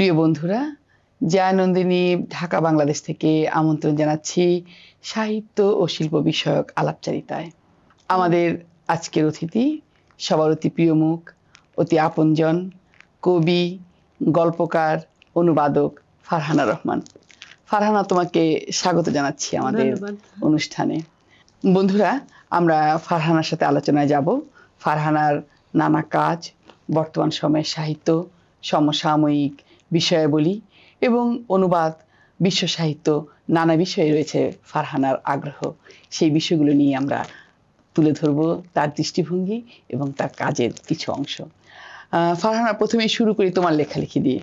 প্রিয় বন্ধুরা জয়ানন্দিনী ঢাকা বাংলাদেশ থেকে আমন্ত্রণ জানাচ্ছি সাহিত্য ও শিল্প বিষয়ক আলাপচারিতায়। আমাদের আজকের অতিথি সবার অতি প্রিয় মুখ অতি আপনজন কবি গল্পকার অনুবাদক ফারহানা রহমান। ফারহানা তোমাকে স্বাগত জানাচ্ছি আমাদের অনুষ্ঠানে। বন্ধুরা আমরা ফারহানার সাথে আলোচনায় যাব। ফারহানার নানা কাজ বর্তমান সময়ের সাহিত্য সমসাময়িক বিষয়াবলী এবং অনুবাদ বিশ্ব সাহিত্য নানা বিষয়ে রয়েছে ফারহানার আগ্রহ। সেই বিষয়গুলো নিয়ে আমরা তুলে ধরব তার দৃষ্টিভঙ্গি এবং তার কাজের কিছু অংশ। ফারহানা প্রথমে শুরু করি তোমার লেখালেখি দিয়ে।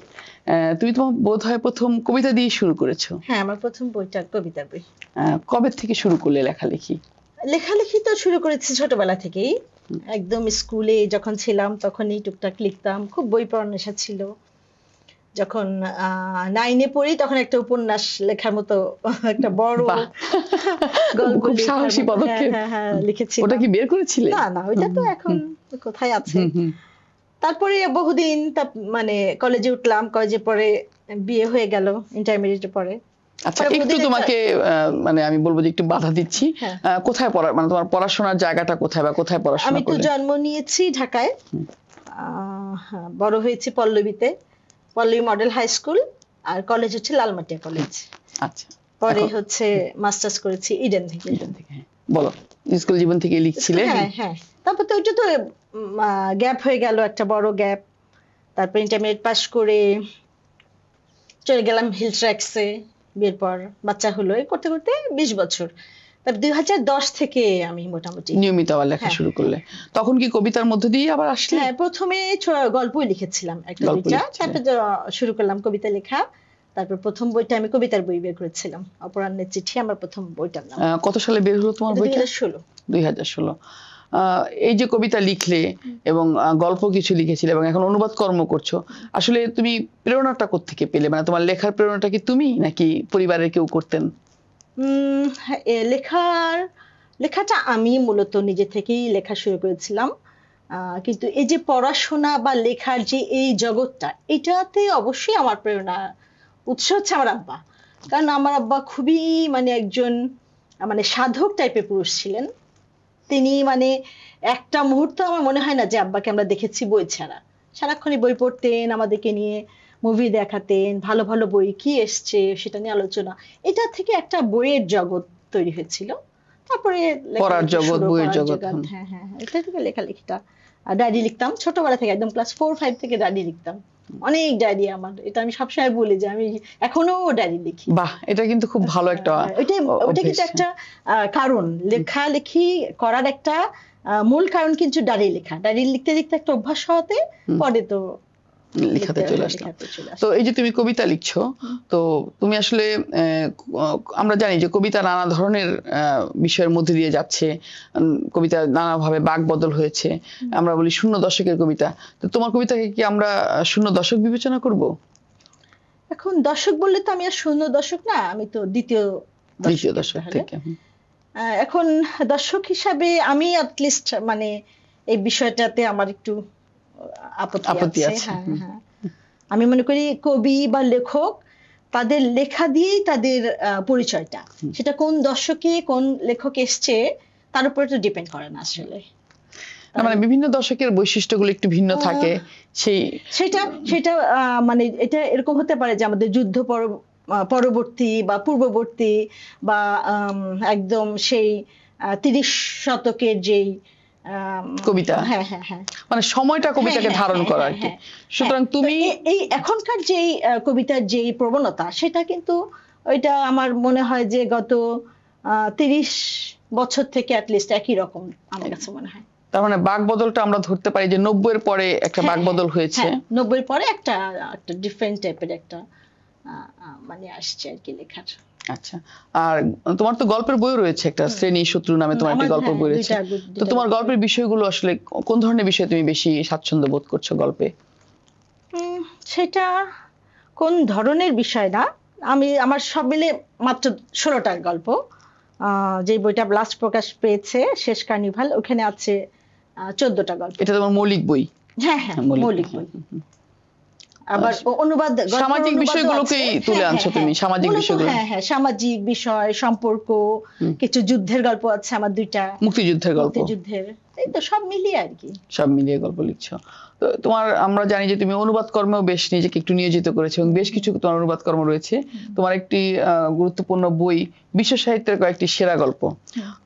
তুমি তোমার বোধ হয় প্রথম কবিতা দিয়ে শুরু করেছ। হ্যাঁ আমার প্রথম বইটা কবিতা বই। আহ, কবে থেকে শুরু করলে লেখালেখি? লেখালেখি তো শুরু করেছি ছোটবেলা থেকেই। একদম স্কুলে যখন ছিলাম তখনই টুকটাক লিখতাম। খুব বই পড়ার নেশা ছিল। যখন নাইনে পড়ি তখন একটা উপন্যাস লেখার মতো একটা বড় গল্প সাহসী পদক্ষেপ। হ্যাঁ, হ্যাঁ, হ্যাঁ, লিখেছি। ওটা কি বের করেছিলে না না ওইটা তো এখন কোথায় আছে। তারপরে বহুদিন মানে কলেজে উঠলাম। কলেজে পরে বিয়ে হয়ে গেল ইন্টারমিডিয়েটে পরে। আচ্ছা একটু তোমাকে মানে আমি বলব যে একটু বাধা দিচ্ছি। হ্যাঁ। কোথায় পড়া মানে তোমার পড়াশোনার জায়গাটা কোথায় বা কোথায় পড়াশোনা আমি তো জন্ম নিয়েছি ঢাকায়। আহ, হ্যাঁ, বড় হয়েছি পল্লবীতে। পল্লবী মডেল হাই স্কুল আর কলেজ হচ্ছে লালমাটিয়া কলেজ। আচ্ছা। পরে হচ্ছে মাস্টার্স করেছি ইডেন থেকে। এখান থেকে হ্যাঁ। বলো স্কুল জীবন থেকে লিখছিলে হ্যাঁ হ্যাঁ। তারপর তো ওইটা তো গ্যাপ হয়ে গেল একটা বড় গ্যাপ। তারপর ইন্টারমিডিয়েট পাস করে চলে গেলাম হিল ট্র্যাক্সে বিয়ের পর বাচ্চা হলো। এই করতে করতে বিশ বছর। দুই হাজার দশ থেকে আমি মোটামুটি নিয়মিত আবার লেখা হ্যাঁ। শুরু করলে। তখন কি কবিতার মধ্য দিয়ে আবার আসলে? হ্যাঁ প্রথমে গল্পই লিখেছিলাম একটা দুইটা। তারপর শুরু করলাম কবিতা লেখা। তারপর প্রথম বইটা আমি কবিতার বই বের করেছিলাম। অপরাহ্নের চিঠি আমার প্রথম বইটার নাম। কত সালে বের হলো তোমার বইটা? হাজার ষোলো। দুই হাজার ষোলো। এই যে কবিতা লিখলে এবং গল্প কিছু লিখেছিলে এবং এখন অনুবাদ কর্ম করছ আসলে তুমি প্রেরণাটা থেকে পেলে? মানে তোমার লেখার প্রেরণাটা কি তুমি নাকি পরিবারের কেউ করতেন? লেখার, লেখাটা আমি মূলত নিজে থেকেই লেখা শুরু করেছিলাম। কিন্তু এই যে পড়াশোনা বা লেখার যে এই জগৎটা, এটাতে অবশ্যই আমার প্রেরণা উৎস হচ্ছে আমার আব্বা। কারণ আমার আব্বা খুবই মানে একজন মানে সাধক টাইপের পুরুষ ছিলেন। তিনি মানে একটা মুহূর্ত আমার মনে হয় না যে আব্বাকে আমরা দেখেছি বই ছাড়া। সারাক্ষণই বই পড়তেন, আমাদেরকে নিয়ে মুভি দেখাতেন ভালো ভালো বই কি এসছে সেটা নিয়ে আলোচনা। এটা থেকে একটা বইয়ের জগৎ তৈরি হয়েছিল। তারপরে পড়ার জগৎ, বইয়ের জগৎ, হ্যাঁ হ্যাঁ হ্যাঁ এটা থেকে লেখালেখিটা। আর ডায়েরি লিখতাম ছোটবেলা থেকে একদম ক্লাস ফোর ফাইভ থেকে ডায়েরি লিখতাম। অনেক ডায়েরি আমার এটা আমি সবসময় বলি যে আমি এখনও ডায়েরি লিখি। বাহ এটা কিন্তু খুব ভালো একটা হ্যাঁ, ওইটাই ওইটা কিন্তু একটা আহ, কারণ। লেখালেখি করার একটা আহ, মূল কারণ কিন্তু ডায়েরি লেখা। ডায়েরি লিখতে লিখতে একটা অভ্যাস হওয়াতে পরে তো লেখাতে চলে আসলাম। তো এই যে তুমি কবিতা লিখছো তো তুমি আসলে আমরা জানি যে কবিতা নানা ধরনের বিষয়ের মধ্যে দিয়ে যাচ্ছে কবিতা নানাভাবে বাক বদল হয়েছে আমরা বলি শূন্য দশকের কবিতা। তো তোমার কবিতাকে কি আমরা শূন্য দশক বিবেচনা করব? এখন দর্শক বললে তো আমি আর শূন্য দর্শক না আমি তো দ্বিতীয় দ্বিতীয় দশক থেকে এখন দর্শক হিসাবে আমি লিস্ট মানে এই বিষয়টাতে আমার একটু আপত্তি আছে হ্যাঁ। হ্যাঁ। আমি মনে করি কবি বা লেখক তাদের লেখা দিয়েই তাদের পরিচয়টা সেটা কোন দর্শকে কোন লেখক এসছে তার উপরে তো ডিপেন্ড করে না আসলে মানে বিভিন্ন দশকের বৈশিষ্ট্যগুলো একটু ভিন্ন থাকে সেই সেটা সেটা আহ, মানে এটা এরকম হতে পারে যে আমাদের যুদ্ধ পর- পরবর্তী বা পূর্ববর্তী বা একদম সেই তিরিশ শতকের যেই কবিতা। হ্যাঁ হ্যাঁ হ্যাঁ মানে সময়টা কবিতাকে হ্যাঁ, ধারণ হ্যাঁ, করা আর হ্যাঁ, কি। হ্যাঁ, সুতরাং হ্যাঁ। তুমি এই এখনকার যেই কবিতার যেই প্রবণতা সেটা কিন্তু ওইটা আমার মনে হয় যে গত তিরিশ বছর থেকে অ্যাটলিস্ট একই রকম আমার কাছে মনে হয়। তার মানে বাক বদলটা আমরা ধরতে পারি যে নব্বইয়ের পরে একটা হ্যাঁ, বাক বদল হয়েছে। হ্যাঁ নব্বই পরে একটা একটা ডিফারেন্ট টাইপের একটা মানে আসছে আর কি লেখার। আচ্ছা। আর তোমার তো গল্পের বই রয়েছে একটা শ্রেণি শত্রু নামে তোমার একটি গল্প হ্যাঁ, বই রয়েছে। তো তোমার গল্পের বিষয়গুলো আসলে কোন ধরনের বিষয়ে তুমি বেশি স্বাচ্ছন্দ্য বোধ করছ গল্পে? সেটা কোন ধরনের বিষয় না? আমি আমার সব মিলে মাত্র ষোলোটার গল্প। আহ, যে বইটা লাস্ট প্রকাশ পেয়েছে শেষ কার্নিভাল ওখানে আছে চোদ্দটা গল্প। এটা তোমার মৌলিক বই? হ্যাঁ হ্যাঁ মৌলিক মৌলিক বই। আবার অনুবাদ সামাজিক আছে। তুলে হ্যাঁ, আনছো হ্যাঁ, তুমি, হ্যাঁ। সামাজিক বিষয়গুলো। হ্যাঁ হ্যাঁ সামাজিক বিষয় সম্পর্ক কিছু যুদ্ধের গল্প আছে আমার দুইটা। মুক্তিযুদ্ধের গল্প। মুক্তিযুদ্ধের। এই তো সব মিলিয়ে আর কি। সব মিলিয়ে গল্প লিখছো। তো তোমার আমরা জানি যে তুমি অনুবাদ কর্মেও বেশ নিজেকে একটু নিয়োজিত করেছ এবং বেশ কিছু তোমার অনুবাদ কর্ম রয়েছে। তোমার একটি গুরুত্বপূর্ণ বই বিশ্ব সাহিত্যের কয়েকটি সেরা গল্প।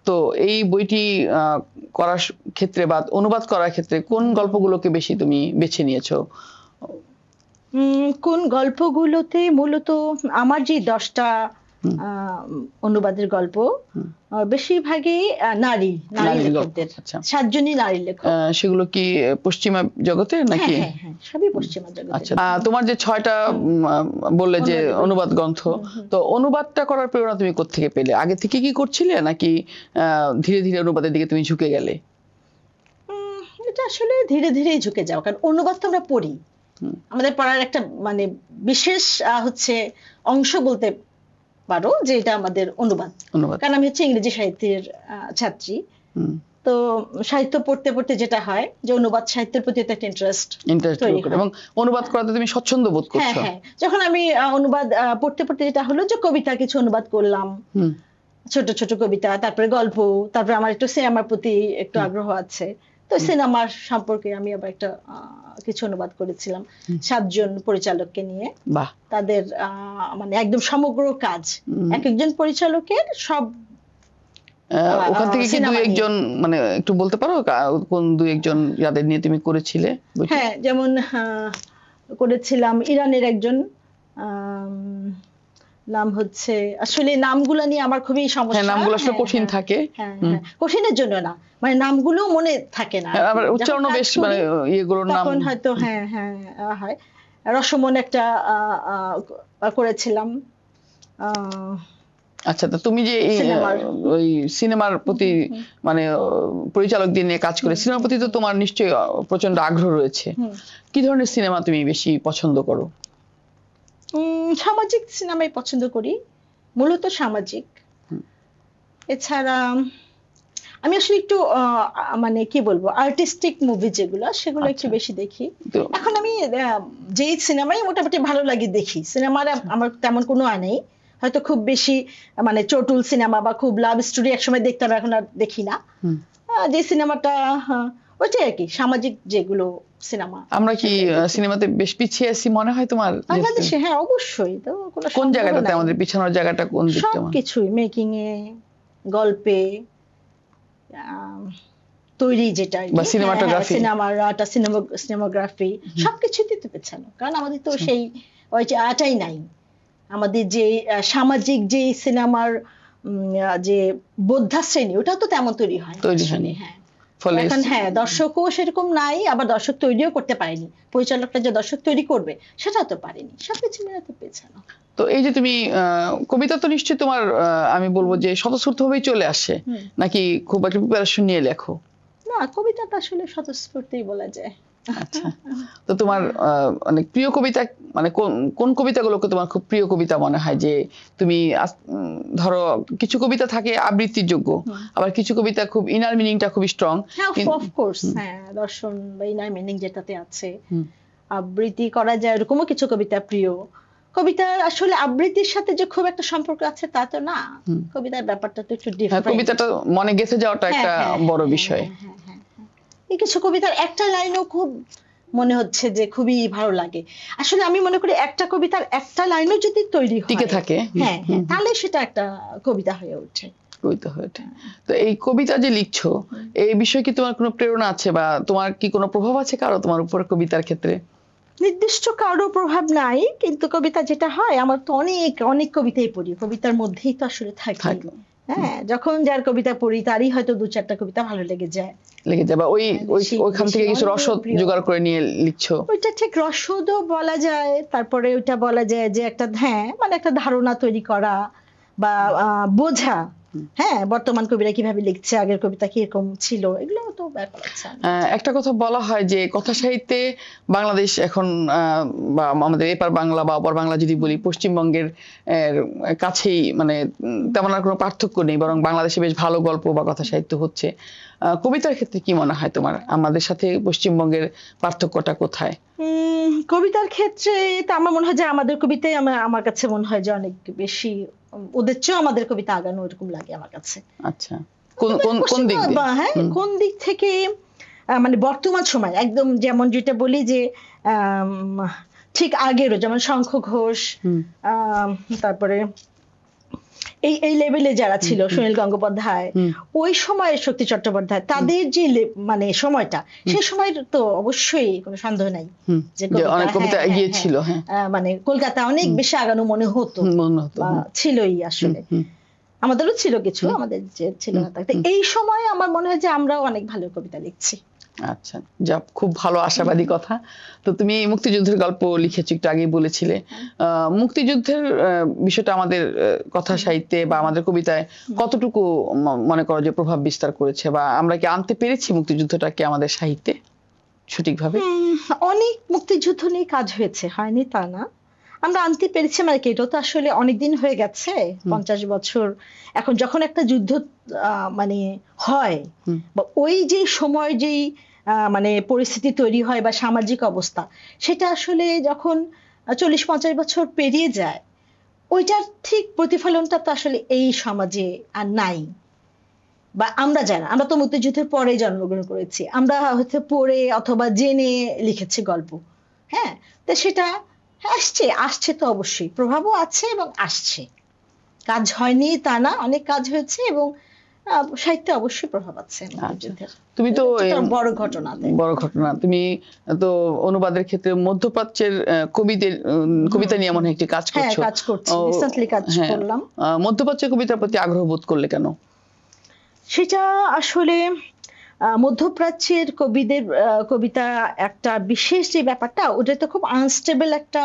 তো এই বইটি আহ, করার ক্ষেত্রে বা অনুবাদ করার ক্ষেত্রে কোন গল্পগুলোকে বেশি তুমি বেছে নিয়েছো? কোন গল্পগুলোতে মূলত আমার যে দশটা আহ, অনুবাদের গল্প বেশিরভাগই নারী নারী লেখকদের। আচ্ছা। সাতজনই নারী লেখক। সেগুলো কি পশ্চিমা জগতে হ্যাঁ নাকি? হ্যাঁ হ্যাঁ সবই পশ্চিমা জগতের আচ্ছা তোমার যে ছয়টা বললে যে অনুবাদ গ্রন্থ। তো অনুবাদটা করার প্রেরণা তুমি কোত্থেকে পেলে? আগে থেকে কি করছিলে নাকি আহ, ধীরে ধীরে অনুবাদের দিকে তুমি ঝুঁকে গেলে? এটা আসলে ধীরে ধীরে ঝুঁকে যাও কারণ অনুবাদ তো আমরা পড়ি। আমাদের পড়ার একটা মানে বিশেষ হচ্ছে অংশ বলতে পারো যে এটা আমাদের অনুবাদ। কারণ আমি হচ্ছে ইংরেজি সাহিত্যের ছাত্রী। তো সাহিত্য পড়তে পড়তে যেটা হয় যে অনুবাদ সাহিত্যের প্রতি একটা ইন্টারেস্ট ইন্টারেস্ট এবং অনুবাদ করাতে তুমি স্বচ্ছন্দ বোধ হ্যাঁ করছ। হ্যাঁ। যখন আমি অনুবাদ পড়তে পড়তে যেটা হলো যে কবিতা কিছু অনুবাদ করলাম। ছোট ছোট কবিতা তারপরে গল্প তারপরে আমার একটু সিনেমার প্রতি একটু আগ্রহ আছে। তো সিনেমার সম্পর্কে আমি আবার একটা কিছু অনুবাদ করেছিলাম। সাতজন পরিচালককে নিয়ে। বাহ। তাদের মানে একদম সমগ্র কাজ। এক একজন পরিচালকের সব ওখান থেকে কি দুই একজন মানে একটু বলতে পারো কোন দুই একজন যাদের নিয়ে তুমি করেছিলে? হ্যাঁ যেমন করেছিলাম ইরানের একজন নাম হচ্ছে আসলে নামগুলো নিয়ে আমার খুবই সমস্যা। হ্যাঁ নামগুলো আসলে হ্যাঁ, কঠিন হ্যাঁ, থাকে। কঠিনের জন্য না। মানে নামগুলো মনে থাকে না। আবার যখন উচ্চারণও বেশ মানে ইয়েগুলোর নাম। তখন হয়তো হ্যাঁ হ্যাঁ হয়। রসমন একটা করেছিলাম। আচ্ছা তো তুমি যে। ওই সিনেমার প্রতি মানে পরিচালক দিয়ে নিয়ে কাজ করে সিনেমার প্রতি তো তোমার নিশ্চয়ই প্রচণ্ড আগ্রহ রয়েছে। কি ধরনের সিনেমা তুমি বেশি পছন্দ করো? সামাজিক সিনেমাই পছন্দ করি মূলত সামাজিক। এছাড়া আমি আসলে একটু মানে কি বলব আর্টিস্টিক মুভি যেগুলো সেগুলো একটু আচ্ছা। বেশি দেখি। এখন আমি যেই সিনেমাই মোটামুটি ভালো লাগে দেখি সিনেমার আমার তেমন কোনো আয় নেই। হয়তো খুব বেশি মানে চটুল সিনেমা বা খুব লাভ স্টোরি একসময় দেখতাম এখন আর দেখি না। যে সিনেমাটা হ্যাঁ, ওইটাই আর কি সামাজিক যেগুলো সিনেমা আমরা কি সিনেমাতে বেশ পিছিয়ে আছি মনে হয় তোমার? বাংলাদেশে হ্যাঁ অবশ্যই তো কোনো জায়গাটাতে আমাদের পিছানোর জায়গাটা কোন দিকটা সব কিছুই মেকিং এ গল্পে তৈরি যেটা। বা cinematography। সিনেমার সিনেমাগ্রাফি সবকিছুতেই তো পেছানো। কারণ আমাদের তো আচ্ছা। সেই ওই যে আটাই নাই। আমাদের যে সামাজিক যে সিনেমার যে বোদ্ধা শ্রেণি ওটা তো তেমন তৈরি হয় তৈরি। হ্যাঁ। ফলে এখন হ্যাঁ দর্শকও সেরকম নাই আবার দর্শক তৈরিও করতে পারেনি। পরিচালকটা যে দর্শক তৈরি করবে সেটাও তো পারেনি। সব কিছু মিলে তো পেছানো। তো এই যে তুমি কবিতা তো নিশ্চয়ই তোমার আমি বলব যে স্বতঃস্ফূর্ত ভাবেই চলে আসে। নাকি খুব একটা প্রিপারেশন নিয়ে লেখো? না কবিতাটা আসলে স্বতঃস্ফূর্তই বলা যায়। আচ্ছা। তো তোমার অনেক প্রিয় কবিতা মানে কোন কবিতাগুলোকে তোমার খুব প্রিয় কবিতা মনে হয়? যে তুমি ধরো কিছু কবিতা থাকে আবৃত্তির যোগ্য আবার কিছু কবিতা খুব ইনার মিনিংটা খুব স্ট্রং হ্যাঁ অফকোর্স হ্যাঁ দর্শন বা ইনার মিনিং যেটাতে আছে। আবৃত্তি করা যায় এরকমও কিছু কবিতা প্রিয়। কবিতা আসলে আবৃত্তির সাথে যে খুব একটা সম্পর্ক আছে তা তো না। কবিতার ব্যাপারটা তো একটু হ্যাঁ ডিফারেন্ট কবিতাটা মনে গেঁথে যাওয়াটা একটা বড় বিষয়। কিছু কবিতার একটা লাইনও খুব মনে হচ্ছে যে খুবই ভালো লাগে। আসলে আমি মনে করি একটা কবিতার একটা লাইনও যদি তৈরি হয় টিকে থাকে। হ্যাঁ হ্যাঁ তাহলে সেটা একটা কবিতা হয়ে ওঠে। কবিতা হয়ে ওঠে। তো এই কবিতা যে লিখছো এই বিষয়ে কি তোমার কোনো প্রেরণা আছে বা তোমার কি কোনো প্রভাব আছে কারও তোমার উপর কবিতার ক্ষেত্রে? নির্দিষ্ট কারও প্রভাব নাই কিন্তু কবিতা যেটা হয় আমার তো অনেক অনেক কবিতাই পড়ি। কবিতার মধ্যেই তো আসলে থাকে। হ্যাঁ যখন যার কবিতা পড়ি তারই হয়তো দু চারটা কবিতা ভালো লেগে যায়। লেগে যায় বা ওই ওইখান থেকে কিছু রসদ জোগাড় করে নিয়ে লিখছো। ওইটা ঠিক রসদও বলা যায় তারপরে ওইটা বলা যায় যে একটা হ্যাঁ মানে একটা ধারণা তৈরি করা বা আহ, বোঝা। হ্যাঁ বর্তমান কবিরা কীভাবে লিখছে আগের কবিতা কীরকম ছিল এগুলো তো একটা কথা বলা হয় যে কথা সাহিত্যে বাংলাদেশ এখন বা আমাদের এপার বাংলা বা অপর বাংলা যদি বলি পশ্চিমবঙ্গের কাছেই মানে তেমন আর কোনো পার্থক্য নেই বরং বাংলাদেশে বেশ ভালো গল্প বা কথা সাহিত্য হচ্ছে। কবিতার ক্ষেত্রে কি মনে হয় তোমার? আমাদের সাথে পশ্চিমবঙ্গের পার্থক্যটা কোথায়? কবিতার ক্ষেত্রে তো আমার মনে হয় যে আমাদের কবিতাই আমার কাছে মনে হয় যে অনেক বেশি ওদের চেয়েও আমাদের কবিতা আগানো ওরকম লাগে আমার কাছে। আচ্ছা। কোন কোন কোন দিক বা- হ্যাঁ কোন দিক থেকে মানে বর্তমান সময় একদম যেমন যেটা বলি যে ঠিক আগেরও যেমন শঙ্খ ঘোষ তারপরে এই এই লেভেলে যারা ছিল সুনীল গঙ্গোপাধ্যায় ওই সময়ের শক্তি চট্টোপাধ্যায় তাদের যে মানে সময়টা সেই সময় তো অবশ্যই কোনো সন্দেহ নাই যে অনেক কবিতা হ্যাঁ, এগিয়ে হ্যাঁ, ছিল হ্যাঁ মানে কলকাতা অনেক বেশি আগানো মনে হতো ছিলই আসলে। আমাদেরও ছিল কিছু আমাদের যে ছিল না এই সময় আমার মনে হয় যে আমরাও অনেক ভালো কবিতা লিখছি। আচ্ছা যা খুব ভালো আশাবাদী কথা। তো তুমি এই মুক্তিযুদ্ধের গল্প লিখেছো একটু আগেই বলেছিলে। আহ, মুক্তিযুদ্ধের বিষয়টা আমাদের কথা সাহিত্যে বা আমাদের কবিতায় কতটুকু মনে করো যে প্রভাব বিস্তার করেছে বা আমরা কি আনতে পেরেছি মুক্তিযুদ্ধটাকে আমাদের সাহিত্যে সঠিকভাবে? অনেক মুক্তিযুদ্ধ নিয়ে কাজ হয়েছে হয়নি তা না। আমরা আনতে পেরেছি মানে কি এটা তো আসলে অনেকদিন হয়ে গেছে পঞ্চাশ বছর। এখন যখন একটা যুদ্ধ মানে হয় বা ওই যে সময় যেই মানে পরিস্থিতি তৈরি হয় বা সামাজিক অবস্থা সেটা আসলে যখন চল্লিশ পঞ্চাশ বছর পেরিয়ে যায় ওইটার ঠিক প্রতিফলনটা তো আসলে এই সমাজে আর নাই। বা আমরা যারা আমরা তো মুক্তিযুদ্ধের পরে জন্মগ্রহণ করেছি আমরা হয়তো পড়ে অথবা জেনে লিখেছি গল্প হ্যাঁ? তো সেটা আসছে আসছে তো অবশ্যই। প্রভাবও আছে এবং আসছে। কাজ হয়নি তা না অনেক কাজ হয়েছে এবং সাহিত্যে অবশ্যই প্রভাব আছে তুমি তো বড় ঘটনা বড় ঘটনা। তুমি তো অনুবাদের ক্ষেত্রে মধ্যপ্রাচ্যের কবিদের কবিতা নিয়ে মনে হয় একটি কাজ হ্যাঁ করছ। কাজ করছি। রিসেন্টলি কাজ হ্যাঁ। করলাম। মধ্যপ্রাচ্যের কবিতার প্রতি আগ্রহ বোধ করলে কেন? সেটা আসলে মধ্যপ্রাচ্যের কবিদের কবিতা একটা বিশেষ যে ব্যাপারটা ওটা তো খুব আনস্টেবল একটা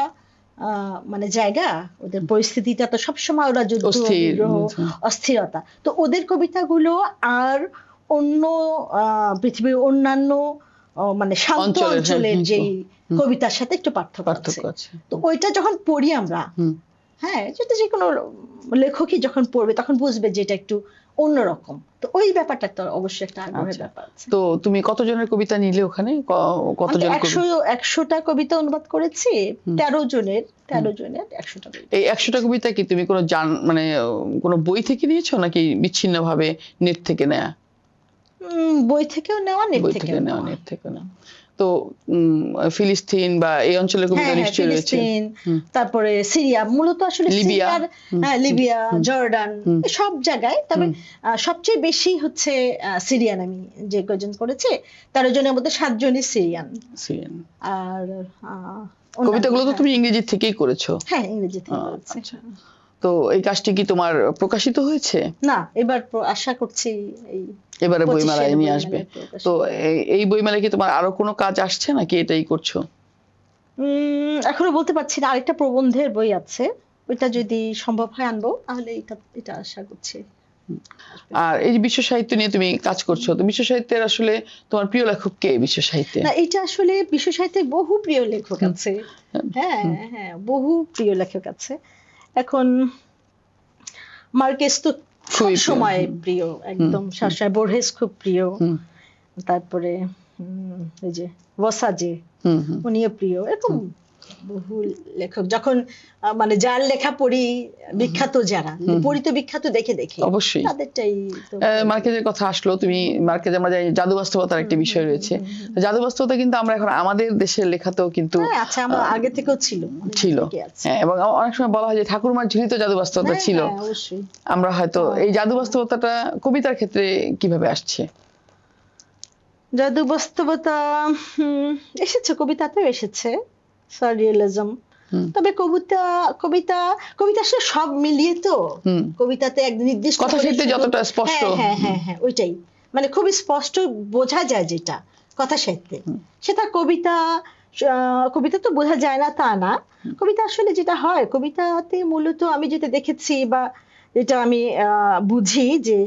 মানে জায়গা। ওদের পরিস্থিতিটা তো সবসময় ওরা যুদ্ধ। অস্থিরতা। তো ওদের কবিতাগুলো আর অন্য আহ, পৃথিবীর অন্যান্য মানে শান্ত অঞ্চলের, হ্যাঁ, অঞ্চলের যেই কবিতার সাথে একটু পার্থক্য আছে। তো ওইটা যখন পড়ি আমরা। হ্যাঁ যেটা যে কোনো লেখকই যখন পড়বে তখন বুঝবে যে এটা একটু অন্যরকম। তো ওই ব্যাপারটা তো অবশ্যই একটা আগ্রহের আচ্ছা। ব্যাপার আছে। তো তুমি কতজনের কবিতা নিলে ওখানে? কতজন একশো একশোটা কবিতা অনুবাদ করেছি তেরো জনের তেরো জনের একশোটা কবিতা। এই একশোটা কবিতা কি তুমি কোনো জান মানে কোনো বই থেকে নিয়েছো নাকি বিচ্ছিন্ন ভাবে নেট থেকে নেয়া? উম, বই থেকেও নেওয়া নেট বই থেকে নেওয়া। নেট থেকে নেওয়া। তো ফিলিস্তিন বা এই অঞ্চলের কবিতা হ্যাঁ হ্যাঁ নিশ্চয়ই রয়েছে। ফিলিস্তিন তারপরে সিরিয়া মূলত আসলে লিবিয়া। হ্যাঁ লিবিয়া জর্ডান সব জায়গায় তবে সবচেয়ে বেশি হচ্ছে সিরিয়ান আমি যে কজন করেছে তেরো জনের মধ্যে সাতজনই সিরিয়ান। সিরিয়ান। আর কবিতাগুলো তো তুমি ইংরেজি থেকেই করেছ। হ্যাঁ ইংরেজি থেকে করেছি। আচ্ছা। তো এই কাজটি কি তোমার প্রকাশিত হয়েছে? না এবার আশা করছি এই এবারে বইমেলায় নিয়ে আসবে। তো এই- বইমেলায় কি তোমার আরও কোনো কাজ আসছে নাকি এটাই করছ? উম, এখনও বলতে পারছি না। আরেকটা প্রবন্ধের বই আছে। ওইটা যদি সম্ভব হয় আনব। তাহলে এটা এটা আশা করছি। আর এই যে বিশ্ব সাহিত্য নিয়ে তুমি কাজ করছ তো বিশ্ব সাহিত্যের আসলে তোমার প্রিয় লেখক কে বিশ্ব সাহিত্যে? না এটা আসলে বিশ্ব সাহিত্যে বহু প্রিয় লেখক আছে। হ্যাঁ হ্যাঁ বহু প্রিয় লেখক আছে। এখন মার্কেস তো খুবই সময় প্রিয় একদম সবসময় বোর্হেস খুব প্রিয়। তারপরে এই যে হুম উনিও প্রিয় এরকম বহু লেখক। যখন মানে যার লেখা পড়ি বিখ্যাত যারা পড়ি তো বিখ্যাত দেখে দেখে। অবশ্যই। তাদেরটাই মার্কেজের কথা আসলো তুমি মার্কেজ আমরা জানি জাদু বাস্তবতার একটি বিষয় রয়েছে। জাদু বাস্তবতা কিন্তু আমরা এখন আমাদের দেশের লেখাতেও কিন্তু হ্যাঁ আচ্ছা আমার আগে থেকেও ছিল ছিল। হ্যাঁ এবং অনেক সময় বলা হয় যে ঠাকুরমার ঝুলি তো জাদু বাস্তবতা হ্যাঁ, ছিল। অবশ্যই। আমরা হয়তো এই জাদু বাস্তবতাটা কবিতার ক্ষেত্রে কীভাবে আসছে? জাদু বাস্তবতা হুম, এসেছে কবিতাতেও এসেছে। সারিয়ালিজম তবে কবিতা কবিতা কবিতা আসলে সব মিলিয়ে তো কবিতাতে এক নির্দিষ্ট কথা সাহিত্যে যতটা স্পষ্ট। হ্যাঁ হ্যাঁ হ্যাঁ হ্যাঁ ওইটাই। মানে খুবই স্পষ্ট বোঝা যায় যেটা কথা সাহিত্যে। সেটা কবিতা কবিতা তো বোঝা যায় না তা না। কবিতা আসলে যেটা হয় কবিতাতে মূলত আমি যেটা দেখেছি বা এটা আমি আহ, বুঝি যে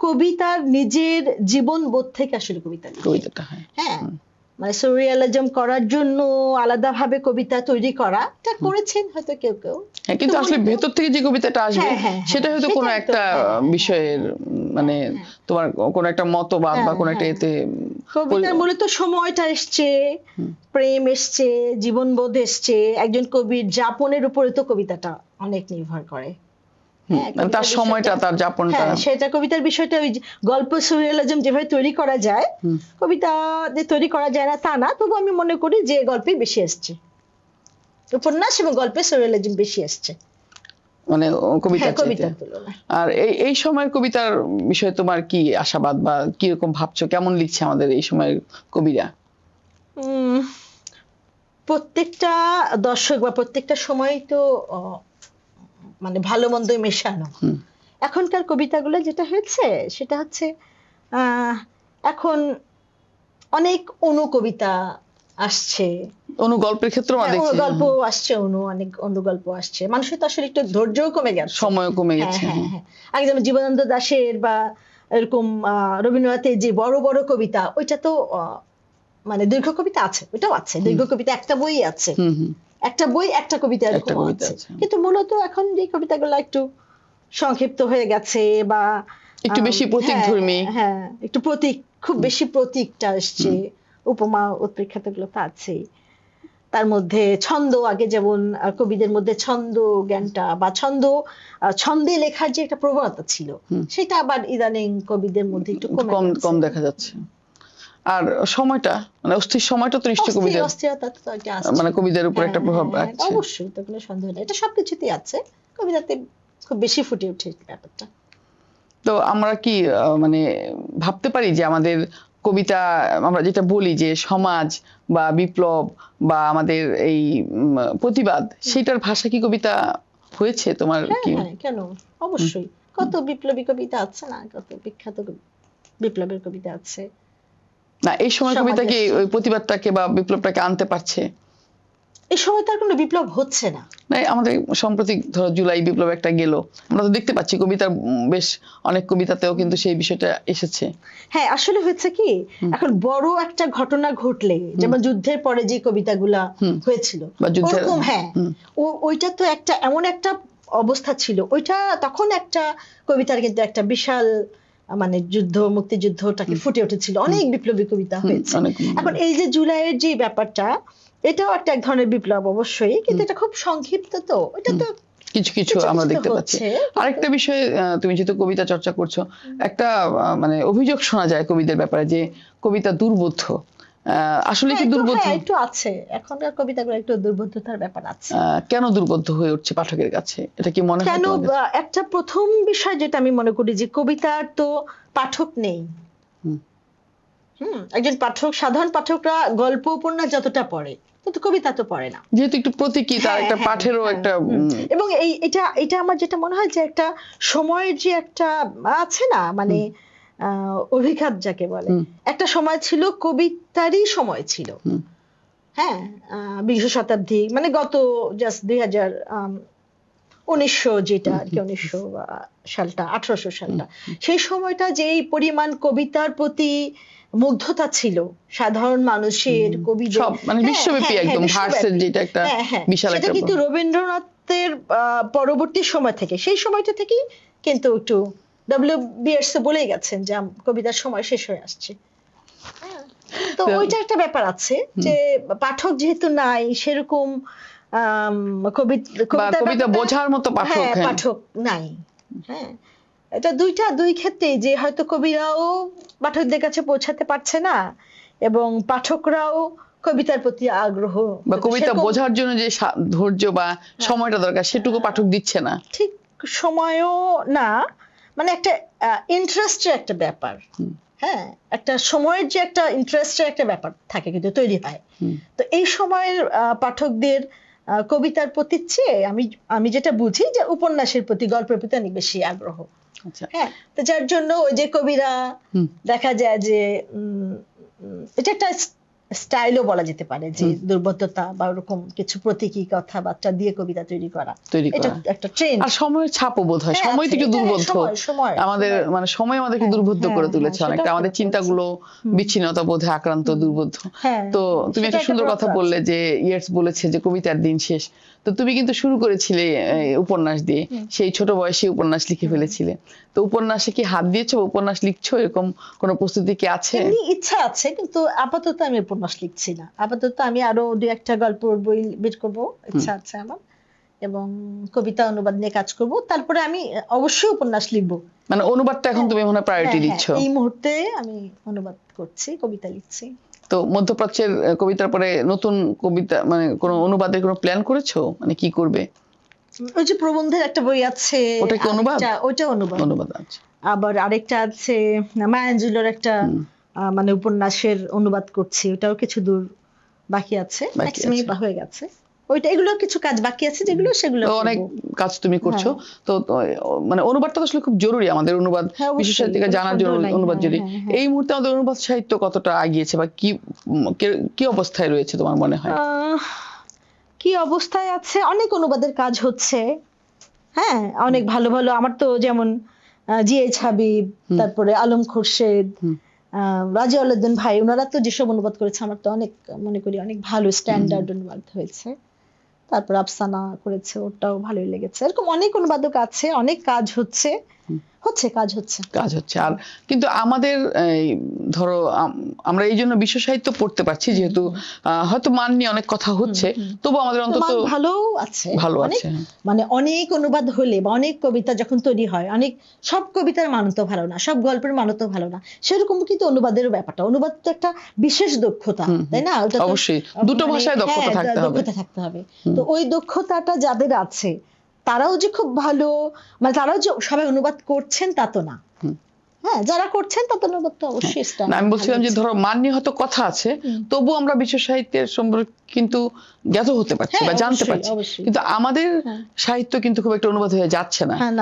কবিতার নিজের জীবন বোধ থেকে আসলে কবিতা। কবিতাটা হয়। হ্যাঁ। মানে সুরিয়ালিজম করার জন্য আলাদাভাবে কবিতা তৈরি করা এটা করেছেন হয়তো কেউ কেউ। হ্যাঁ কিন্তু আসলে ভেতর থেকে যে কবিতাটা আসবে হ্যাঁ, হ্যাঁ, হ্যাঁ, সেটা হয়তো কোনো একটা বিষয়ের মানে তোমার কোনো একটা মতবাদ বা কোনো একটা। এতে কবিতার মূলত সময়টা এসছে প্রেম এসছে জীবনবোধ এসছে একজন কবির যাপনের উপরে তো কবিতাটা অনেক নির্ভর করে। মানে তার সময়টা তার যাপনটা। হ্যাঁ সেটা কবিতার বিষয়টা ওই গল্প সুরিয়ালিজম যেভাবে তৈরি করা যায় কবিতা যে তৈরি করা যায় না তা না তবু আমি মনে করি যে গল্পে বেশি এসছে উপন্যাস এবং গল্পে সুরিয়ালিজম বেশি এসছে মানে কবিতা হ্যাঁ আর এই এই সময়ের কবিতার বিষয়ে তোমার কি আশাবাদ বা কীরকম ভাবছ? কেমন লিখছে আমাদের এই সময়ের কবিরা? প্রত্যেকটা দর্শক বা প্রত্যেকটা সময় তো মানে ভালো মন্দ মেশানো। এখনকার কবিতাগুলো যেটা হয়েছে সেটা হচ্ছে আহ, এখন অনেক অনু কবিতা আসছে। অনু গল্পের ক্ষেত্রে হ্যাঁ, গল্প আসছে অনু অনেক অনু গল্প আসছে। মানুষের তো আসলে একটু ধৈর্যও কমে গেছে। সময় কমে হ্যাঁ গেছে হ্যাঁ হ্যাঁ। আগে যেমন জীবনানন্দ দাশের বা এরকম আহ, রবীন্দ্রনাথের যে বড় বড় কবিতা ওইটা তো আহ, মানে দীর্ঘ কবিতা আছে ওইটাও আছে। দীর্ঘ কবিতা একটা বই আছে। একটা বই একটা কবিতা এরকম আছে। কিন্তু মূলত এখন যে কবিতাগুলো একটু সংক্ষিপ্ত হয়ে গেছে বা একটু বেশি প্রতীকধর্মী। হ্যাঁ, হ্যাঁ একটু প্রতীক খুব বেশি প্রতীকটা আসছে উপমা উৎপ্রেক্ষাতগুলো তো আছেই। তার মধ্যে ছন্দ আগে যেমন কবিদের মধ্যে ছন্দ জ্ঞানটা বা ছন্দ ছন্দে লেখার যে একটা প্রবণতা ছিল সেটা আবার ইদানিং কবিদের মধ্যে একটু কম কম দেখা যাচ্ছে। আর সময়টা মানে অস্থির সময়টা তো নিশ্চয়ই কবিদের। মানে কবিদের উপর একটা হ্যাঁ, প্রভাব হ্যাঁ, রাখছে অবশ্যই তো কোনো সন্দেহ নেই। এটা সবকিছুতেই আছে। কবিতাতে খুব বেশি ফুটে ওঠে ব্যাপারটা। তো আমরা কি মানে ভাবতে পারি যে আমাদের কবিতা আমরা যেটা বলি যে সমাজ বা বিপ্লব বা আমাদের এই প্রতিবাদ সেটার ভাষা কি কবিতা হয়েছে? তোমার হ্যাঁ কি কেন? অবশ্যই। কত বিপ্লবী কবিতা আছে না? কত বিখ্যাত বিপ্লবের কবিতা আছে? না এই সময় কবিতা কি ওই প্রতিবাদটাকে বা বিপ্লবটাকে আনতে পারছে? এই সময় তার কোনো বিপ্লব হচ্ছে না। না আমাদের সম্প্রতি ধরো জুলাই বিপ্লব একটা গেল। আমরা তো দেখতে পাচ্ছি কবিতার বেশ অনেক কবিতাতেও কিন্তু সেই বিষয়টা এসেছে। হ্যাঁ আসলে হয়েছে কি এখন বড় একটা ঘটনা ঘটলে যেমন যুদ্ধের পরে যে কবিতাগুলা। হয়েছিল বা যুদ্ধের- ওরকম হ্যাঁ ও- ওইটা তো একটা এমন একটা অবস্থা ছিল ওইটা তখন একটা কবিতার কিন্তু একটা বিশাল মানে যুদ্ধ মুক্তিযুদ্ধটাকে ফুটে উঠেছিল। অনেক বিপ্লবী কবিতা হয়েছে। এখন এই যে জুলাইয়ের যে ব্যাপারটা এটাও একটা এক ধরনের বিপ্লব অবশ্যই কিন্তু এটা খুব সংক্ষিপ্ত তো। এটা তো কিছু কিছু আমরা দেখতে পাচ্ছি। আরেকটা বিষয়ে তুমি যেহেতু কবিতা চর্চা করছ একটা মানে অভিযোগ শোনা যায় কবিদের ব্যাপারে যে কবিতা দুর্বোধ্য। আসলে হ্যাঁ, কি দুর্বোধ্য? হ্যাঁ, একটু আছে। এখনকার কবিতাগুলো একটু দুর্বোধ্যতার ব্যাপার আছে। কেন দুর্বোধ্য হয়ে উঠছে পাঠকের কাছে? এটা কি মনে হয় কেন একটা প্রথম বিষয় যেটা আমি মনে করি যে কবিতার তো পাঠক নেই। হুম। একজন পাঠক সাধারণ পাঠকরা গল্প উপন্যাস যতটা পড়ে কিন্তু কবিতা তো পড়ে না। যেহেতু একটু প্রতীকী তার হ্যাঁ, একটা হ্যাঁ, পাঠেরও হ্যাঁ, একটা এবং এই এটা এটা আমার যেটা মনে হয় যে একটা সময়ের যে একটা আছে না মানে অভিঘাত যাকে বলে। একটা সময় ছিল কবিতারই সময় ছিল। হ্যাঁ বিংশ শতাব্দী মানে গত জাস্ট দুই হাজার উনিশশো যেটা আর কি উনিশশো সালটা আঠারোশো সালটা। সেই সময়টা যে এই পরিমাণ কবিতার প্রতি মুগ্ধতা ছিল সাধারণ মানুষের কবি সব মানে হ্যাঁ, বিশ্বব্যাপী হ্যাঁ, একদম হ্যাঁ, ভার্সের যেটা একটা। বিশাল সেটা একটা কিন্তু রবীন্দ্রনাথের আহ, পরবর্তী সময় থেকে সেই সময়টা থেকেই কিন্তু একটু ডব্লিউ বিএস বলেই গেছেন যে কবিতার সময় শেষ হয়ে আসছে। হ্যাঁ। তো তো- ওইটা একটা ব্যাপার আছে যে পাঠক যেহেতু নাই সেরকম কবিতা বোঝার মতো পাঠক হ্যাঁ হ্যাঁ। পাঠক নাই। হ্যাঁ। এটা দুইটা দুই ক্ষেত্রেই যে হয়তো কবিরাও পাঠকদের কাছে পৌঁছাতে পারছে না এবং পাঠকরাও কবিতার প্রতি আগ্রহ বা কবিতা বোঝার জন্য যে ধৈর্য বা হ্যাঁ। সময়টা দরকার সেটুকু পাঠক দিচ্ছে না। ঠিক সময়ও না মানে একটা ইন্টারেস্টের একটা ব্যাপার। হ্যাঁ একটা সময়ের যে একটা ইন্টারেস্টের একটা ব্যাপার থাকে কিন্তু তৈরি হয়। তো এই সময়ের পাঠকদের কবিতার প্রতি চেয়ে আমি আমি যেটা বুঝি যে উপন্যাসের প্রতি গল্পের প্রতি অনেক বেশি আগ্রহ। আচ্ছা। হ্যাঁ তো যার জন্য ওই যে কবিরা দেখা যায় যে এটা একটা স্টাইলও বলা যেতে পারে যে দুর্বোধ্যতা বা ওরকম কিছু প্রতীকী কথাবার্তা দিয়ে কবিতা তৈরি করা। এটা একটা ট্রেন্ড আর সময়ের ছাপও বোধ হয়। হ্যাঁ, সময় থেকে দুর্বোধ্য। আমাদের মানে সময় আমাদেরকে হ্যাঁ, দুর্বোধ্য করে হ্যাঁ, তুলেছে। হ্যাঁ, অনেকটা আমাদের চিন্তাগুলো বিচ্ছিন্নতা বোধে আক্রান্ত দুর্বোধ্য। তো তুমি একটা সুন্দর কথা বললে যে ইয়ার্স বলেছে যে কবিতার দিন শেষ। তো তুমি কিন্তু শুরু করেছিলে উপন্যাস দিয়ে। সেই ছোট বয়সে উপন্যাস লিখে ফেলেছিলে। তো উপন্যাসে কি হাত দিয়েছ উপন্যাস লিখছো? এরকম কোনো প্রস্তুতি কি আছে? ইচ্ছা আছে কিন্তু আপাতত আমি উপন্যাস লিখছি না। আপাতত আমি আরও দু একটা গল্প বই বের করব। ইচ্ছা আছে আমার। এবং কবিতা অনুবাদ নিয়ে কাজ করব। তারপরে আমি অবশ্যই উপন্যাস লিখব। মানে অনুবাদটা এখন তুমি মনে প্রায়োরিটি হ্যাঁ, দিচ্ছ। হ্যাঁ, এই মুহূর্তে আমি অনুবাদ করছি কবিতা লিখছি। তো মধ্যপ্রাচ্যের কবিতার পরে নতুন কবিতা মানে কোনো অনুবাদের কোনো প্ল্যান করেছ? মানে কি করবে? ওই যে প্রবন্ধের একটা বই আছে। ওটা কি অনুবাদ? ওটা অনুবাদ। অনুবাদ আছে আবার আরেকটা আছে মায়াঞ্জুলোর একটা মানে উপন্যাসের অনুবাদ করছি ওটাও কিছু দূর বাকি আছে ম্যাক্সিমাম হয়ে গেছে। ওইটা এগুলো কিছু কাজ বাকি আছে যেগুলো সেগুলো অনেক কাজ তুমি করছ। তো মানে অনুবাদটা আসলে খুব জরুরি আমাদের অনুবাদ হ্যাঁ, সাহিত্যকে জানার জন্য অনুবাদ হ্যাঁ, জরুরি হ্যাঁ, হ্যাঁ। এই মুহূর্তে আমাদের অনুবাদ সাহিত্য কতটা আগিয়েছে বা কি কি অবস্থায় রয়েছে তোমার মনে হয়? কি অবস্থায় আছে? অনেক অনুবাদের কাজ হচ্ছে। হ্যাঁ অনেক ভালো ভালো। আমার তো যেমন জিএইচ হাবিব তারপরে আলম খোরশেদ আহ, রাজি আলাউদ্দিন ভাই ওনারা তো যেসব অনুবাদ করেছে আমার তো অনেক মনে করি অনেক ভালো স্ট্যান্ডার্ড অনুবাদ হয়েছে। তারপর আফসানা করেছে ওটাও ভালোই লেগেছে। এরকম অনেক অনুবাদক আছে অনেক কাজ হচ্ছে। হচ্ছে কাজ হচ্ছে। কাজ হচ্ছে। আর কিন্তু আমাদের ধরো আমরা এই জন্য বিশ্ব সাহিত্য পড়তে পারছি যেহেতু হয়তো মান নিয়ে অনেক কথা হচ্ছে তবু আমাদের অন্তত ভালো আছে। ভালো আছে হ্যাঁ। মানে অনেক অনুবাদ হলে বা অনেক কবিতা যখন তৈরি হয় অনেক সব কবিতার মান তো ভালো না সব গল্পের মান তো ভালো না। সেরকম কিন্তু অনুবাদের ব্যাপারটা অনুবাদ তো একটা বিশেষ দক্ষতা তাই না? ওটা অবশ্যই। দুটো মানে, ভাষায় দক্ষতা হ্যাঁ, থাকতে হবে। দক্ষতা থাকতে হবে। তো ওই দক্ষতাটা যাদের আছে তারাও যে খুব ভালো মানে তারাও যে সবাই অনুবাদ করছেন তা তো না। হ্যাঁ যারা করছেন তাদের অনুবাদ তো অবশ্যই আমি বলছিলাম যে ধরো মান নিয়ে হয়তো কথা আছে তবু আমরা বিশ্ব সাহিত্যের সম্পর্কে কিন্তু জ্ঞাত হতে পারছি হ্যাঁ, বা জানতে পারছি। কিন্তু আমাদের সাহিত্য কিন্তু খুব একটা অনুবাদ হয়ে যাচ্ছে না। হ্যাঁ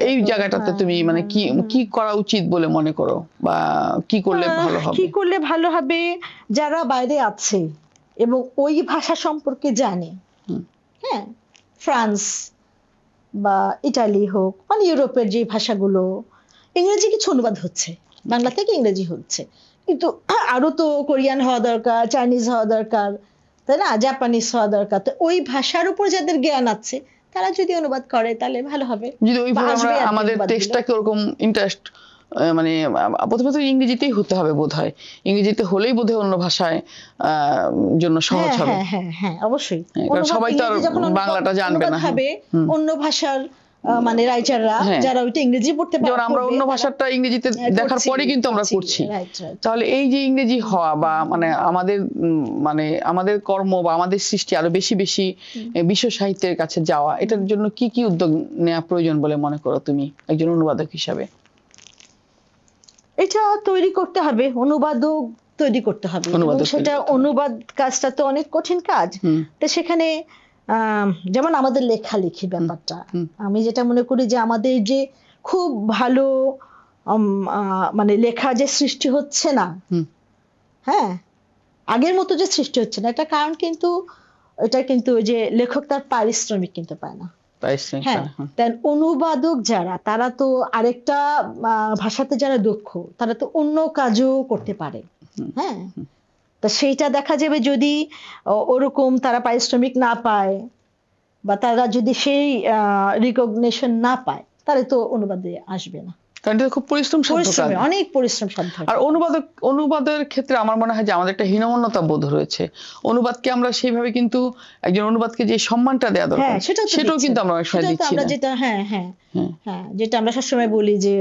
এই জায়গাটাতে হ্যাঁ, তুমি মানে কি কি করা উচিত বলে মনে করো? বা কি করলে ভালো হবে? কি করলে ভালো হবে? যারা বাইরে আছে এবং ওই ভাষা সম্পর্কে জানে। হ্যাঁ ফ্রান্স বা ইটালি হোক মানে ইউরোপের যে ভাষাগুলো ইংরেজি কিছু অনুবাদ হচ্ছে বাংলা থেকে ইংরেজি হচ্ছে। কিন্তু আরও তো কোরিয়ান হওয়া দরকার চাইনিজ হওয়া দরকার তাই না? জাপানিজ হওয়া দরকার। তো ওই ভাষার উপর যাদের জ্ঞান আছে তারা যদি অনুবাদ করে তাহলে ভালো হবে। যদি আমাদের। টেক্সটটাকে ওরকম ইন্টারেস্ট মানে প্রথমে তো ইংরেজিতেই হতে হবে বোধ হয় ইংরেজিতে হলেই বোধ হয় অন্য ভাষায় আহ, জন্য সহজ হ্যাঁ হবে। হ্যাঁ হ্যাঁ হ্যাঁ অবশ্যই। হ্যাঁ, কারণ সবাই তো আর বাংলাটা জানবে না, অন্য ভাষার মানে রাইটাররা। যারা ওইটা ইংরেজি পড়তে পারবে যেমন আমরা অন্য ভাষাটা ইংরেজিতে দেখার পরে কিন্তু আমরা করছি তাহলে এই যে ইংরেজি হওয়া বা মানে আমাদের মানে আমাদের কর্ম বা আমাদের সৃষ্টি আরও বেশি বেশি বিশ্ব সাহিত্যের কাছে যাওয়া এটার জন্য কি কি উদ্যোগ নেওয়া প্রয়োজন বলে মনে করো তুমি একজন অনুবাদক হিসাবে? এটা তৈরি করতে হবে অনুবাদক তৈরি করতে হবে। সেটা অনুবাদ কাজটা তো অনেক কঠিন কাজ। তো সেখানে যেমন আমাদের লেখালেখি ব্যাপারটা আমি যেটা মনে করি যে আমাদের যে খুব ভালো উম, আহ, মানে লেখা যে সৃষ্টি হচ্ছে না হ্যাঁ আগের মতো যে সৃষ্টি হচ্ছে না এটা কারণ কিন্তু এটা কিন্তু ওই যে লেখক তার পারিশ্রমিক কিন্তু পায় না। হ্যাঁ অনুবাদক যারা তারা তো আরেকটা ভাষাতে যারা দক্ষ তারা তো অন্য কাজও করতে পারে। হ্যাঁ? তা সেইটা দেখা যাবে যদি ওরকম তারা পারিশ্রমিক না পায় বা তারা যদি সেই রিকগনেশন না পায় তাহলে তো অনুবাদে আসবে না। কারণ এটা খুব পরিশ্রম অনেক পরিশ্রম সাধ্য। আর অনুবাদক অনুবাদের ক্ষেত্রে আমার মনে হয় যে আমাদের একটা হীনমন্যতা বোধ রয়েছে। অনুবাদকে আমরা সেইভাবে কিন্তু একজন অনুবাদকে যে সম্মানটা দেওয়া দরকার হ্যাঁ সেটাও কিন্তু আমরা অনেক সময় দিচ্ছি না। যেটা হ্যাঁ হ্যাঁ হ্যাঁ। হ্যাঁ যেটা আমরা সবসময় বলি যে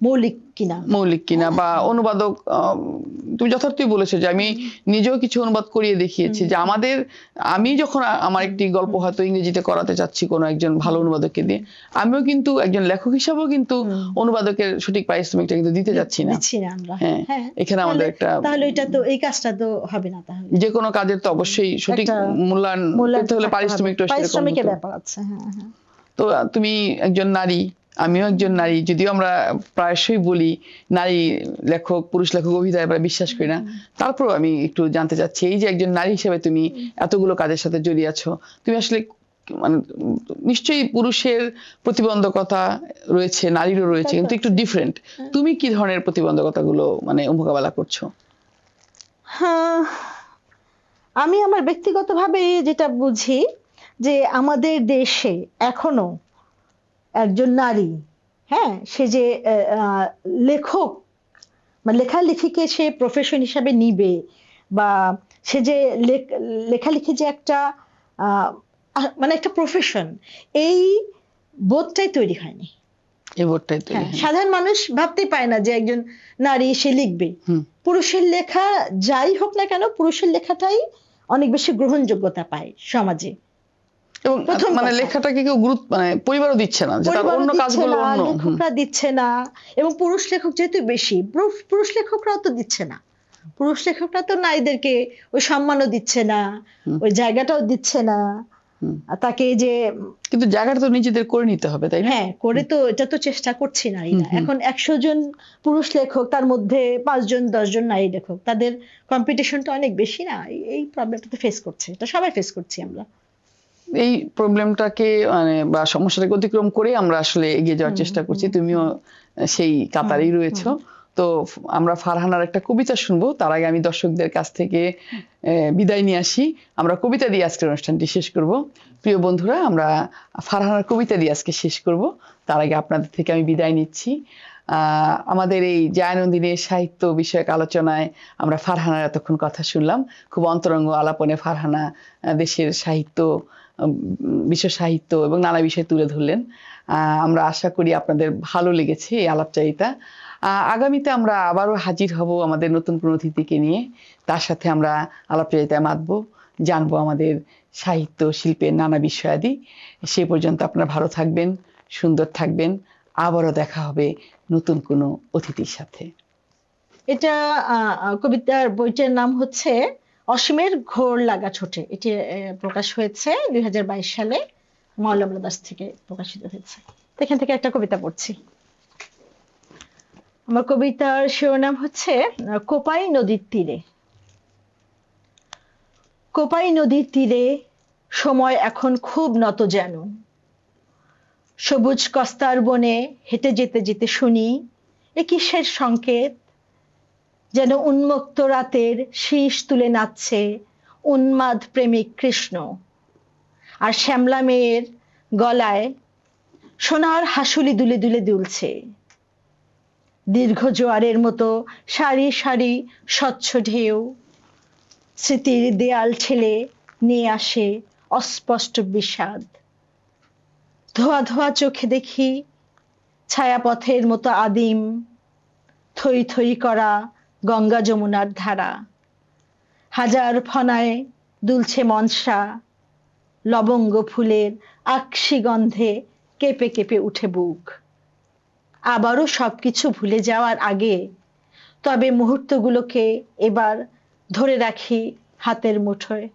মৌলিক কিনা মৌলিক কিনা বা অনুবাদক তুমি যথার্থই বলেছ যে আমি নিজেও কিছু অনুবাদ করিয়ে দেখিয়েছি যে আমাদের আমি যখন আমার একটি গল্প হয়তো ইংরেজিতে করাতে চাচ্ছি কোনো একজন ভালো অনুবাদককে দিয়ে আমিও কিন্তু একজন লেখক হিসাবেও কিন্তু অনুবাদকের সঠিক পারিশ্রমিকটা কিন্তু দিতে যাচ্ছি না। দিচ্ছি না আমরা। হ্যাঁ, হ্যাঁ। এখানে আমাদের একটা- তাহলে এটা তো এই কাজটা তো হবে না তাহলে। যে কোনো কাজের তো অবশ্যই সঠিক মূল্যায়ন পেতে হলে পারিশ্রমিকটা সেরকম পারিশ্রমিকের ব্যাপার আছে হ্যাঁ হ্যাঁ। তো তুমি একজন নারী আমিও একজন নারী যদিও আমরা প্রায়শই বলি নারী লেখক পুরুষ লেখক অভিধায় আমরা বিশ্বাস করি না। তারপরেও আমি একটু জানতে চাচ্ছি এই যে একজন নারী হিসেবে তুমি এতগুলো কাজের সাথে জড়িয়ে আছো তুমি আসলে মানে নিশ্চয়ই পুরুষের প্রতিবন্ধকতা রয়েছে নারীরও রয়েছে কিন্তু একটু ডিফারেন্ট তুমি কি ধরনের প্রতিবন্ধকতাগুলো মানে মোকাবেলা করছ? হ্যাঁ আমি আমার ব্যক্তিগতভাবে যেটা বুঝি যে আমাদের দেশে এখনও একজন নারী হ্যাঁ সে যে লেখক মানে লেখালেখিকে সে প্রফেশন হিসাবে নিবে বা সে যে লেখালেখি যে একটা মানে একটা প্রফেশন এই বোধটাই তৈরি হয়নি। এই হ্যাঁ, সাধারণ মানুষ ভাবতেই পায় না যে একজন নারী সে লিখবে। পুরুষের লেখা যাই হোক না কেন পুরুষের লেখাটাই অনেক বেশি গ্রহণযোগ্যতা পায় সমাজে। এবং প্রথম মানে লেখাটাকে কেউ গুরুত্ব মানে পরিবারও দিচ্ছে না যে তার অন্য কাজগুলো অন্য লেখকরা দিচ্ছে না এবং পুরুষ লেখক যেহেতু বেশি পুরুষ- লেখকরাও তো দিচ্ছে না। পুরুষ লেখকরা তো নারীদেরকে ওই সম্মানও দিচ্ছে না ওই জায়গাটাও দিচ্ছে না। তাকে যে কিন্তু জায়গাটা তো নিজেদের করে নিতে হবে তাই না? হ্যাঁ করে তো এটা তো চেষ্টা করছি নারীরা। এখন একশো জন পুরুষ লেখক তার মধ্যে পাঁচজন দশজন নারী লেখক তাদের কম্পিটিশনটা অনেক বেশি না? এই- এই প্রবলেমটা তো ফেস করছে এটা সবাই ফেস করছি আমরা। এই প্রবলেমটাকে মানে বা সমস্যাটাকে অতিক্রম করে আমরা আসলে এগিয়ে যাওয়ার চেষ্টা করছি। তুমিও সেই কাতারেই রয়েছো। তো আমরা ফারহানার একটা কবিতা শুনব। তার আগে আমি দর্শকদের কাছ থেকে বিদায় নিয়ে আসি। আমরা কবিতা দিয়ে আজকের অনুষ্ঠানটি শেষ করব। প্রিয় বন্ধুরা আমরা ফারহানার কবিতা দিয়ে আজকে শেষ করব। তার আগে আপনাদের থেকে আমি বিদায় নিচ্ছি। আহ, আমাদের এই জায়নন্দিনের সাহিত্য বিষয়ক আলোচনায় আমরা ফারহানার এতক্ষণ কথা শুনলাম। খুব অন্তরঙ্গ আলাপনে ফারহানা দেশের সাহিত্য বিশ্ব সাহিত্য এবং নানা বিষয় তুলে ধরলেন। আমরা আশা করি আপনাদের ভালো লেগেছে এই আলাপচারিতা। আগামীতে আমরা আবারও হাজির হব আমাদের নতুন কোনো অতিথিকে নিয়ে। তার সাথে আমরা আলাপচারিতায় মাতব, জানব আমাদের সাহিত্য, শিল্পের নানা বিষয়াদি। সে পর্যন্ত আপনারা ভালো থাকবেন, সুন্দর থাকবেন। আবারও দেখা হবে নতুন কোনো অতিথির সাথে। এটা কবিতার বইটার নাম হচ্ছে অসীমের ঘোর লাগা ছোটে। এটি প্রকাশ হয়েছে দুই হাজার বাইশ সালে মৌলামলা দাস থেকে প্রকাশিত হয়েছে। এখান থেকে একটা কবিতা পড়ছি। আমার কবিতার শিরোনাম হচ্ছে, কোপাই নদীর তীরে। কোপাই নদীর তীরে সময় এখন খুব নত যেন। সবুজ কস্তার বনে হেঁটে যেতে যেতে শুনি, এ কিসের সংকেত? যেন উন্মুক্ত রাতের শীষ তুলে নাচছে উন্মাদ প্রেমিক কৃষ্ণ। আর শ্যামলা মেয়ের গলায় সোনার হাসুলি দুলে দুলে দুলছে। দীর্ঘ জোয়ারের মতো সারি সারি স্বচ্ছ ঢেউ স্মৃতির দেয়াল ঠেলে নিয়ে আসে অস্পষ্ট বিষাদ। ধোয়া ধোয়া চোখে দেখি ছায়াপথের মতো আদিম থই থই করা গঙ্গা যমুনার ধারা। হাজার ফনায় দুলছে মনসা। লবঙ্গ ফুলের আকশি গন্ধে কেঁপে কেঁপে উঠে বুক। আবারও সব কিছু ভুলে যাওয়ার আগে, তবে মুহূর্তগুলোকে এবার ধরে রাখি হাতের মুঠোয়।